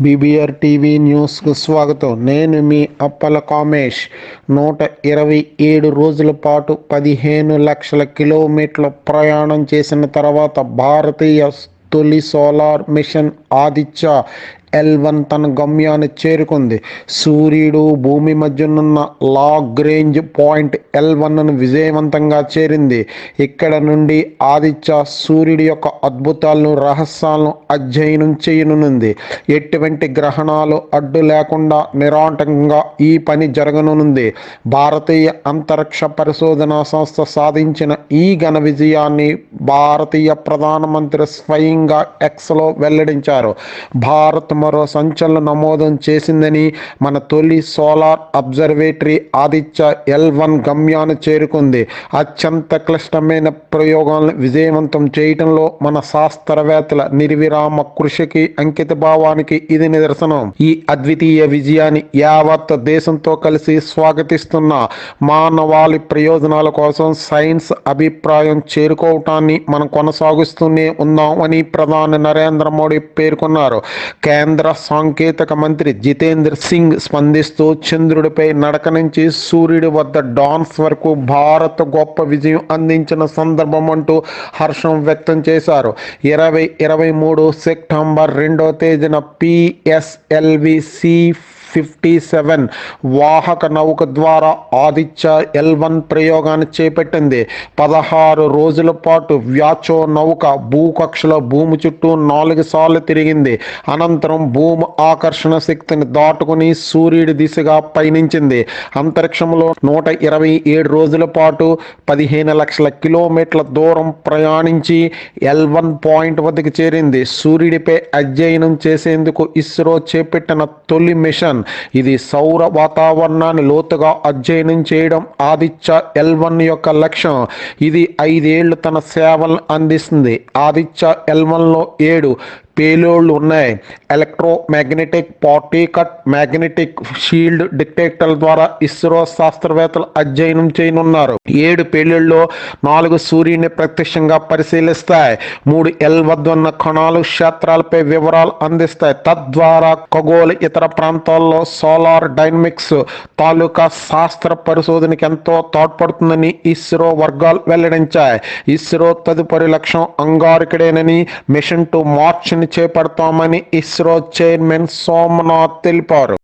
BBR TV న్యూస్కు స్వాగతం. నేను మీ అప్పల కామేష్. నూట ఇరవై ఏడు రోజుల పాటు పదిహేను లక్షల కిలోమీటర్ల ప్రయాణం చేసిన తర్వాత భారతీయ తొలి solar mission Aditya L one తన గమ్యాన్ని చేరుకుంది. సూర్యుడు భూమి మధ్యనున్న లాగ్రేంజ్ పాయింట్ ఎల్ వన్ను విజయవంతంగా చేరింది. ఇక్కడ నుండి ఆదిత్య సూర్యుడి యొక్క అద్భుతాలను రహస్యాలను అధ్యయనం చేయనుంది. ఎటువంటి గ్రహణాలు అడ్డు లేకుండా నిరాటంకంగా ఈ పని జరగనుంది. భారతీయ అంతరిక్ష పరిశోధన సంస్థ సాధించిన ఈ ఘన విజయాన్ని భారతీయ ప్రధానమంత్రి స్వయంగా ఎక్స్లో వెల్లడించారు. భారత్ మరో సంచలన నమోదం చేసిందని మన తొలి solar observatory Aditya L one గమ్యాన్ని చేరుకుంది. అత్యంత క్లిష్టమైన ప్రయోగాలను విజయవంతం చేయడంలో మన శాస్త్రవేత్తల నిర్విరామ కృషికి అంకిత భావానికి ఇది నిదర్శనం. ఈ అద్వితీయ విజయాన్ని యావత్ దేశంతో కలిసి స్వాగతిస్తున్న మానవాళి ప్రయోజనాల కోసం సైన్స్ అభిప్రాయం చేరుకోవటాన్ని మనం కొనసాగిస్తూనే ఉన్నామని అని ప్రధాని నరేంద్ర మోడీ పేర్కొన్నారు. కేంద్ర కేంద్ర సాంకేతిక మంత్రి జితేంద్ర సింగ్ స్పందిస్తూ చంద్రుడిపై నడక నుంచి సూర్యుడి వద్ద డాన్స్ వరకు భారత్ గొప్ప విజయం అందించిన సందర్భం అంటూ హర్షం వ్యక్తం చేశారు. ఇరవై ఇరవై మూడు సెప్టెంబర్ రెండో తేదీన పిఎస్ఎల్వి సి ఫిఫ్టీ సెవెన్ వాహక నౌక ద్వారా ఆదిత్య ఎల్ వన్ ప్రయోగాన్ని చేపట్టింది. పదహారు రోజుల పాటు వ్యాచో నౌక భూకక్షలో భూమి చుట్టూ నాలుగు సార్లు తిరిగింది. అనంతరం భూమి ఆకర్షణ శక్తిని దాటుకుని సూర్యుడి దిశగా పయనించింది. అంతరిక్షంలో నూట ఇరవై ఏడు రోజుల పాటు పదిహేను లక్షల కిలోమీటర్ల దూరం ప్రయాణించి ఎల్ వన్ పాయింట్ వద్దకు చేరింది. సూర్యుడిపై అధ్యయనం చేసేందుకు ఇస్రో చేపట్టిన తొలి మిషన్ ఇది సౌర వాతావరణాన్ని లోతుగా అధ్యయనం చేయడం ఆదిత్య ఎల్ వన్ యొక్క లక్ష్యం. ఇది ఐదేళ్ళు తన సేవలను అందిస్తుంది. ఆదిత్య ఎల్ వన్లో ఏడు పేలోళ్ళు ఉన్నాయి. ఎలక్ట్రో మ్యాగ్నెటిక్ పార్టీ కట్ మ్యాగ్నెటిక్ షీల్డ్ డిటెక్టర్ల ద్వారా ఇస్రో శాస్త్రవేత్తలు అధ్యయనం చేయనున్నారు. ఏడు పేలుళ్ళు నాలుగు సూర్యుని ప్రత్యక్షంగా పరిశీలిస్తాయి. మూడు ఎల్ వద్ద ఉన్న కణాలు క్షేత్రాలపై వివరాలు అందిస్తాయి. తద్వారా ఖగోళ ఇతర ప్రాంతాల్లో సోలార్ డైనమిక్స్ తాలూకా శాస్త్ర పరిశోధనకి ఎంతో తోడ్పడుతుందని ఇస్రో వర్గాలు వెల్లడించాయి. ఇస్రో తదుపరి లక్ష్యం అంగారికడేనని మిషన్ టు మార్చ్ని చేపడతామని ఇస్రో చైర్మన్ సోమనాథ్ తెలిపారు.